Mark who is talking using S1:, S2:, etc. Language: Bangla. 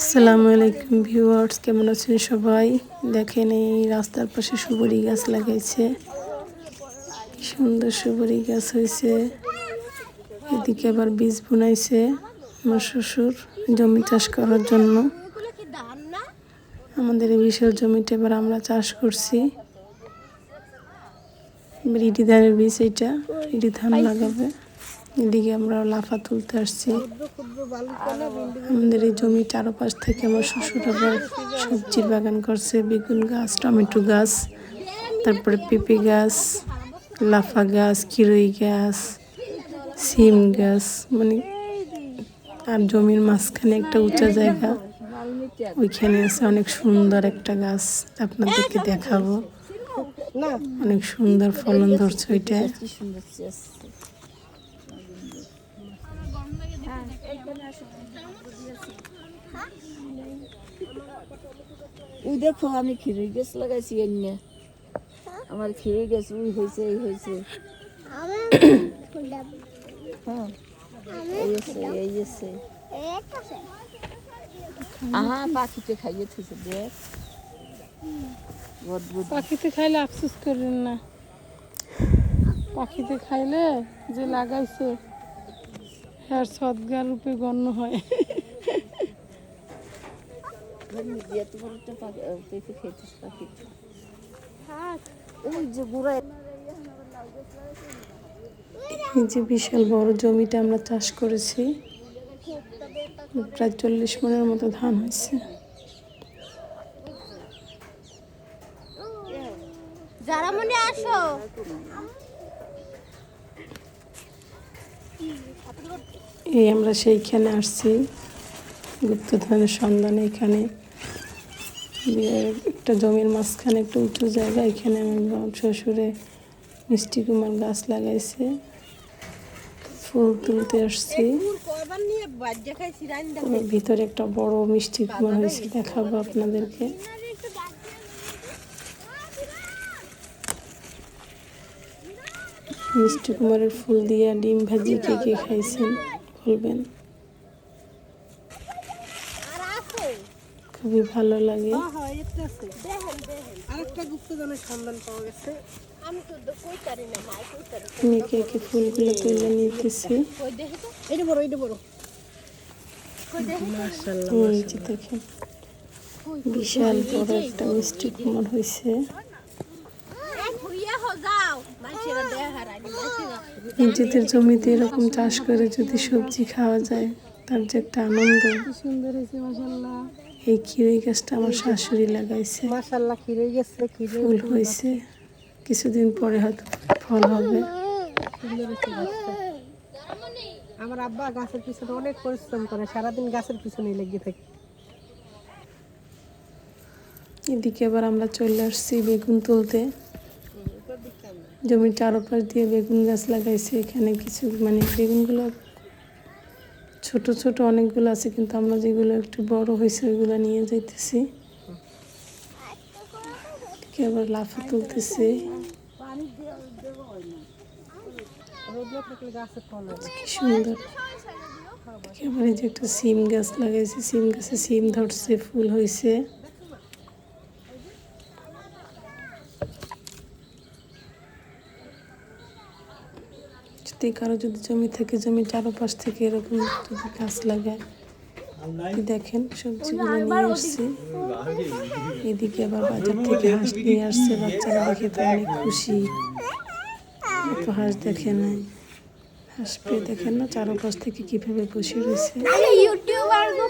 S1: আসসালামু আলাইকুম ভিউয়ার্স, কেমন আছেন সবাই? দেখেন এই রাস্তার পাশে সুবরি গাছ লাগাইছে। কি সুন্দর সুবরি গাছ হয়েছে এদিকে আবার বীজ বুনাইছে আমার শ্বশুর জমি চাষ করার জন্য। আমাদের এই বিশাল জমিটা এবার আমরা চাষ করছি। ইডি ধানের বীজ এটা ইডি ধান লাগাবে। এদিকে আমরা লাফা তুলতে আসছি। আমাদের এই জমি চারপাশ থেকে আমার শ্বশুর আবার সবজির বাগান করছে, বেগুন গাছ, টমেটো গাছ, তারপরে পেঁপে গাছ, লাফা গাছ কিরই গাছ, সিম গাছ মানে আর জমির মাঝখানে একটা উঁচা জায়গা। ওইখানে আছে অনেক সুন্দর একটা গাছ, আপনাদেরকে দেখাবো। অনেক সুন্দর ফলন ধরছে ওইটা।
S2: ওই দেখো, আমি খিরি গাছ লাগাইছি এনে। আমার খিরি গাছ ওই হয়েছে, এই হয়েছে। হ্যাঁ এই আছে এই আছে। পাখিতে খাইয়ে থেছে দেখ।
S1: পাখিতে খাইলে আফসোস করেন না। পাখিতে খাইলে যে লাগাইছে। হ্যার সদ্গা রূপে গণ্য হয়। এই যে বিশাল বড় জমিটা আমরা চাষ করেছি, প্রায় চল্লিশ মনের মতো ধান হয়েছে।
S3: যারা মনে আসো।
S1: এই আমরা সেইখানে আসছি। গুপ্তধনের সন্ধানে এখানে। একটা জমির মাঝখানে একটা উঁচু জায়গা এখানে আমার শ্বশুরে মিষ্টি কুমার গাছ লাগাইছে। ফুল তুলতে আসছি। ভিতরে একটা বড় মিষ্টি কুমার হয়েছে দেখাবো আপনাদেরকে। মিষ্টি কুমারের ফুল দিয়ে ডিম ভাজি কে কে খাইছেন, বলবেন। খুবই ভালো লাগে।
S3: আমি
S1: কে কে ফুলগুলো তুলে নিতেছি। বিশাল বড় একটা মিষ্টি কুমার হয়েছে নিজেদের জমিতে এরকম চাষ করে যদি সবজি খাওয়া যায় তার যে একটা আনন্দ।
S4: সুন্দর হয়েছে মাসাল্লাহ
S1: এই খিরই গাছটা আমার শাশুড়ি লাগাইছে।
S4: মাসাল্লাহ খিরে গেছে
S1: ফুল হয়েছে। কিছুদিন পরে হয়তো ফল হবে।
S4: আমার আব্বা গাছের পিছনে অনেক পরিশ্রম করে সারাদিন গাছের পিছনে লেগে থাকে।
S1: এদিকে আবার আমরা চলে আসছি বেগুন তুলতে। জমির চারপাশ দিয়ে বেগুন গাছ লাগাইছে, এখানে কিছু মানে বেগুনগুলো ছোট ছোট অনেকগুলো আছে, কিন্তু আমরা যেগুলো একটু বড় হয়েছে, ওইগুলো নিয়ে যাইতেছি। আবার লাফা তুলতেছে। কি সুন্দর। একেবারে যে একটা সিম গাছ লাগাইছে, সিম গাছে সিম ধরছে, ফুল হয়েছে যদি কারও যদি জমি থেকে জমি চারোপাশ থেকে এরকম যদি গাছ লাগায়। দেখেন, সবজিগুলো নিয়ে আসছে। এদিকে আবার বাজার থেকে হাঁস নিয়ে আসছে, বাচ্চারা দেখে তো অনেক খুশি। এত হাঁস দেখে নাই হাঁস পেয়ে দেখেন না, চারোপাশ থেকে কীভাবে বসে রয়েছে।